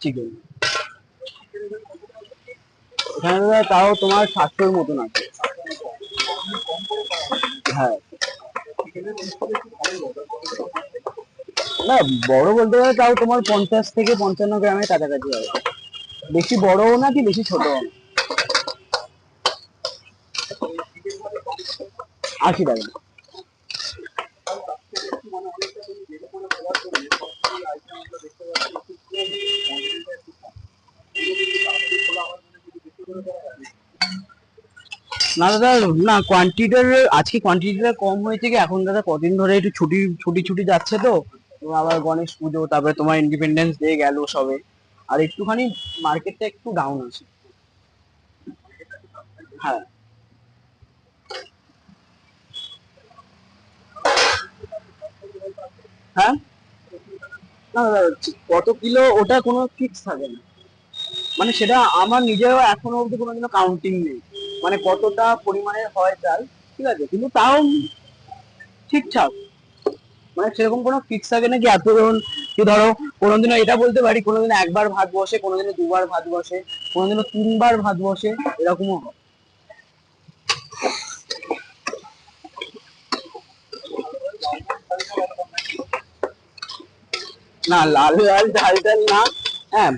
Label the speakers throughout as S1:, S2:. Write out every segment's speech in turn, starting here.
S1: Chicken এখানে দাদা, তাও তোমার সাতশোর মতন আছে। হ্যাঁ। না, বড় বলতে গেলে তাও তোমার পঞ্চাশ থেকে পঞ্চান্ন গ্রামের কাছাকাছি হবে বেশি বড়ও না কি বেশি ছোটও না? আশি টাকা। না দাদা, না কোয়ান্টিটির আজকে কোয়ান্টিটিটা কম হয়েছে কি? এখন দাদা কদিন ধরে একটু ছুটি ছুটি ছুটি যাচ্ছে তো। আবার গণেশ পুজো, তারপরে তোমার ইন্ডিপেন্ডেন্স ডে গেল সবে। আর একটুখানি মার্কেটটা একটু ডাউন আছে। হ্যাঁ। হ্যাঁ? না কত কিলো ওটা কোনো ফিক্স থাকে না। মানে সেটা আমার নিজেরও এখনও অবধি কোনোদিনও কাউন্টিং নেই। মানে কতটা পরিমাণের হয় চাল ঠিক আছে? কিন্তু তাও ঠিকঠাক। মানে সেরকম কোনো ফিক্স থাকে না কি, এত ধরুন কি ধরো, কোনোদিনও এটা বলতে পারি, কোনোদিনও একবার ভাত বসে, কোনোদিনও দুবার ভাত বসে, কোনোদিনও তিনবার ভাত বসে, এরকমও হয়। না, লাল লাল ঝাল ঝাল না হ্যাঁ।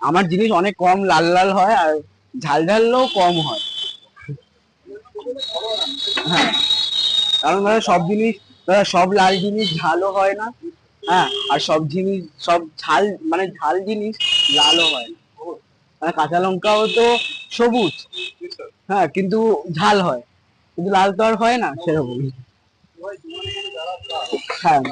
S1: আমার জিনিস অনেক কম লাল লাল হয় আর ঝাল ঝালও কম হয়। হ্যাঁ। কারণ দাদা সব জিনিস সব লাল জিনিস ঝালও হয় না হ্যাঁ। আর সব জিনিস, সব ঝাল মানে ঝাল জিনিস লালও হয় না। মানে কাঁচা লঙ্কাও তো সবুজ হ্যাঁ কিন্তু ঝাল হয়। কিন্তু লাল তো আর হয় না সেরকম হ্যাঁ।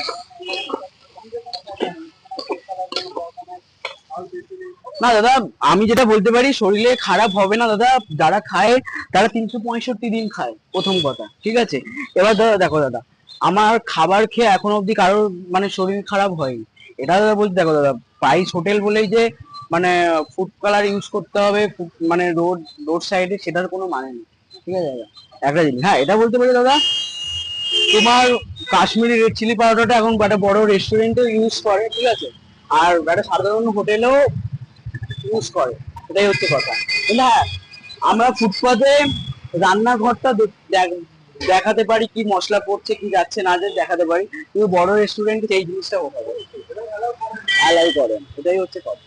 S1: না, দাদা, আমি যেটা বলতে পারি, শরীরে খারাপ হবে না, দাদা। যারা খায়, তারা তিনশো পঁয়ষট্টি দিন খায়, প্রথম কথা, ঠিক আছে? এবার দাদা, দেখো, দাদা, আমার খাবার খেয়ে এখন অবধি কারোর মানে শরীর খারাপ হয়নি। এটা দাদা বলতে দেখো, দাদা প্রাইস হোটেল বলেই যে মানে ফুড কালার ইউজ করতে হবে মানে রোড রোড সাইডে সেটার কোনো মানে নেই, ঠিক আছে, দাদা? একটা জিনিস হ্যাঁ এটা বলতে পারি, দাদা, তোমার কাশ্মীরি রেড চিলি পাউডারটা এখন একটা বড় রেস্টুরেন্টেও ইউজ করে, ঠিক আছে? আর একটা সাধারণ হোটেলেও ইউজ করে, এটাই হচ্ছে কথা। হ্যাঁ আমরা ফুটপাতে রান্নাঘরটা দেখ- দেখ- দেখাতে পারি কি মশলা পড়ছে, কি যাচ্ছে না যাচ্ছে, দেখাতে পারি। কিন্তু বড় রেস্টুরেন্টে এই জিনিসটা অ্যালাই করেন এটাই হচ্ছে কথা।